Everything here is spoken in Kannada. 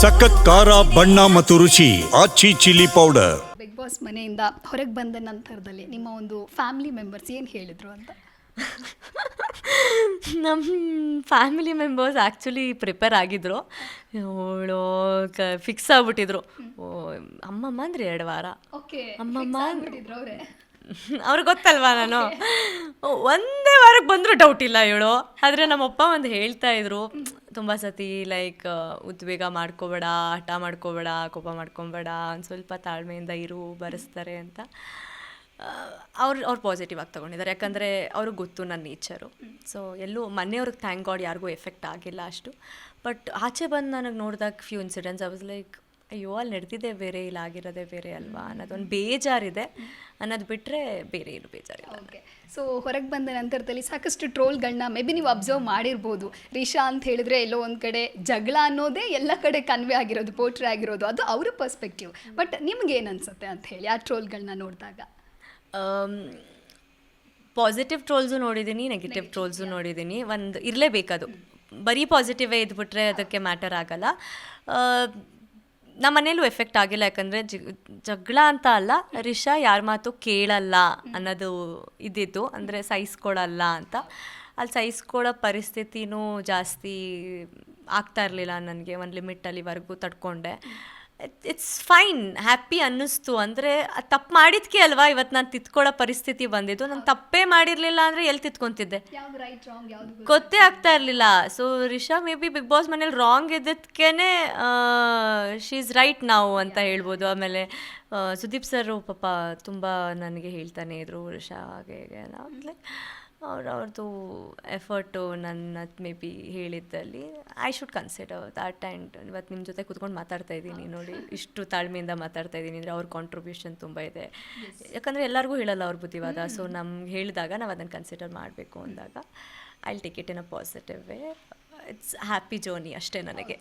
ಸಖತ್ ಖಾರ ಬಣ್ಣ ಮತ್ತು ರುಚಿ Aachi chilli powder. Bigg Boss ಮನೆಯಿಂದ ಹೊರಗೆ ಬಂದ ನಂತರದಲ್ಲಿ ನಿಮ್ಮ ಒಂದು ಫ್ಯಾಮಿಲಿ ಮೆಂಬರ್ಸ್ ಏನು ಹೇಳಿದ್ರು ಅಂತ? ನಮ್ಮ ಫ್ಯಾಮಿಲಿ ಮೆಂಬರ್ಸ್ ಆ್ಯಕ್ಚುಲಿ ಪ್ರಿಪೇರ್ ಆಗಿದ್ರು. ಅವಳು ಕ ಫಿಕ್ಸ್ ಆಗ್ಬಿಟ್ಟಿದ್ರು. ಓ ಅಮ್ಮಮ್ಮ ಅಂದ್ರೆ ಎರಡು ವಾರ. ಓಕೆ ಅಮ್ಮಮ್ಮ ಅವರೇ. ಅವ್ರಿಗೆ ಗೊತ್ತಲ್ವಾ ನಾನು? ಒಂದೇ ವಾರಕ್ಕೆ ಬಂದರೂ ಡೌಟ್ ಇಲ್ಲ ಇವಳು. ಆದರೆ ನಮ್ಮಪ್ಪ ಒಂದು ಹೇಳ್ತಾ ಇದ್ರು. ತುಂಬ ಸತಿ ಲೈಕ್ ಉದ್ವೇಗ ಮಾಡ್ಕೋಬೇಡ, ಹಠ ಮಾಡ್ಕೋಬೇಡ, ಕೋಪ ಮಾಡ್ಕೊಬೇಡ, ಒಂದು ಸ್ವಲ್ಪ ತಾಳ್ಮೆಯಿಂದ ಇರು, ಬರೆಸ್ತಾರೆ ಅಂತ. ಅವ್ರು ಅವ್ರು ಪಾಸಿಟಿವ್ ಆಗಿ ತೊಗೊಂಡಿದ್ದಾರೆ. ಯಾಕಂದರೆ ಅವ್ರಿಗೆ ಗೊತ್ತು ನನ್ನ ನೇಚರು ಸೊ ಎಲ್ಲೂ ಮನೆಯವ್ರಿಗೆ ಥ್ಯಾಂಕ್ ಗಾಡ್ ಯಾರಿಗೂ ಎಫೆಕ್ಟ್ ಆಗಿಲ್ಲ ಅಷ್ಟು. ಬಟ್ ಆಚೆ ಬಂದು ನನಗೆ ನೋಡಿದಾಗ few incidents I was like ಅಯ್ಯೋ ಅಲ್ಲಿ ನಡೆದಿದೆ ಬೇರೆ ಇಲ್ಲ ಆಗಿರೋದೇ ಬೇರೆ ಅಲ್ವಾ ಅನ್ನೋದೊಂದು ಬೇಜಾರಿದೆ. ಅನ್ನೋದು ಬಿಟ್ಟರೆ ಬೇರೆ ಏನು ಬೇಜಾರಿಲ್ಲ. ಓಕೆ. ಸೊ ಹೊರಗೆ ಬಂದ ನಂತರದಲ್ಲಿ ಸಾಕಷ್ಟು ಟ್ರೋಲ್ಗಳನ್ನ ಮೇ ಬಿ ನೀವು ಅಬ್ಸರ್ವ್ ಮಾಡಿರ್ಬೋದು. ರಿಷಾ ಅಂತ ಹೇಳಿದ್ರೆ ಎಲ್ಲೋ ಒಂದು ಕಡೆ ಜಗಳ ಅನ್ನೋದೇ ಎಲ್ಲ ಕಡೆ ಕನ್ವೆ ಆಗಿರೋದು ಪೋಟ್ರೆ ಆಗಿರೋದು ಅದು ಅವರ ಪರ್ಸ್ಪೆಕ್ಟಿವ್ ಬಟ್ ನಿಮ್ಗೆ ಏನು ಅನ್ಸುತ್ತೆ ಅಂತ ಹೇಳಿ ಆ ಟ್ರೋಲ್ಗಳನ್ನ ನೋಡಿದಾಗ? ಪಾಸಿಟಿವ್ ಟ್ರೋಲ್ಸು ನೋಡಿದ್ದೀನಿ ನೆಗೆಟಿವ್ ಟ್ರೋಲ್ಸು ನೋಡಿದ್ದೀನಿ ಒಂದು ಇರಲೇಬೇಕದು. ಬರೀ ಪಾಸಿಟಿವೇ ಇದ್ಬಿಟ್ರೆ ಅದಕ್ಕೆ ಮ್ಯಾಟರ್ ಆಗಲ್ಲ. ನಮ್ಮ ಮನೇಲೂ ಎಫೆಕ್ಟ್ ಆಗಿಲ್ಲ, ಯಾಕಂದರೆ ಜಗಳ ಅಂತ ಅಲ್ಲ, ರಿಷಾ ಯಾರ ಮಾತು ಕೇಳಲ್ಲ ಅನ್ನೋದು ಇದ್ದಿದ್ದು ಅಂದರೆ ಸಹಿಸ್ಕೊಳ್ಳಲ್ಲ ಅಂತ. ಅಲ್ಲಿ ಸಹಿಸ್ಕೊಳ್ಳೋ ಪರಿಸ್ಥಿತಿನೂ ಜಾಸ್ತಿ ಆಗ್ತಾ ಇರಲಿಲ್ಲ ನನಗೆ, ಒಂದು ಲಿಮಿಟಲ್ಲಿವರೆಗೂ ತಡ್ಕೊಂಡೆ. ಇಟ್ಸ್ ಫೈನ್ ಹ್ಯಾಪಿ ಅನ್ನಿಸ್ತು. ಅಂದರೆ ತಪ್ಪು ಮಾಡಿದ್ಕೆ ಅಲ್ವಾ? ಇವತ್ತು ನಾನು ತಿತ್ಕೊಳ್ಳೋ ಪರಿಸ್ಥಿತಿ ಬಂದಿದ್ದು. ನಾನು ತಪ್ಪೇ ಮಾಡಿರಲಿಲ್ಲ ಅಂದರೆ ಎಲ್ಲಿ ತಿತ್ಕೊಂತಿದ್ದೆ? ಗೊತ್ತೇ ಆಗ್ತಾ ಇರಲಿಲ್ಲ. So Risha maybe Bigg Boss ಮನೇಲಿ ರಾಂಗ್ ಇದ್ದಕ್ಕೇನೆ ಶಿ ಈಸ್ ರೈಟ್ ನಾವು ಅಂತ ಹೇಳ್ಬೋದು. ಆಮೇಲೆ ಸುದೀಪ್ ಸರ್ ಪಾಪ ತುಂಬ ನನಗೆ ಹೇಳ್ತಾನೆ ಇದ್ರು. ರಿಷಾ ಹಾಗೆ ಹೇಗೆ ಲೈಕ್ ಅವ್ರು ಅವ್ರದ್ದು ಎಫರ್ಟು ನನ್ನ may be ಹೇಳಿದ್ದಲ್ಲಿ I should consider that and ಇವತ್ತು ನಿಮ್ಮ ಜೊತೆ ಕೂತ್ಕೊಂಡು ಮಾತಾಡ್ತಾ ಇದ್ದೀನಿ ನೋಡಿ ಇಷ್ಟು ತಾಳ್ಮೆಯಿಂದ ಮಾತಾಡ್ತಾ ಇದ್ದೀನಿ ಅಂದರೆ ಅವ್ರ ಕಾಂಟ್ರಿಬ್ಯೂಷನ್ ತುಂಬ ಇದೆ. ಯಾಕಂದರೆ ಎಲ್ಲರಿಗೂ ಹೇಳಲ್ಲ ಅವ್ರ ಬುದ್ಧಿವಾದ ಸೊ ನಮ್ಗೆ ಹೇಳಿದಾಗ ನಾವು ಅದನ್ನು ಕನ್ಸಿಡರ್ ಮಾಡಬೇಕು ಅಂದಾಗ I take it in a positive way it's happy journey ಅಷ್ಟೇ ನನಗೆ.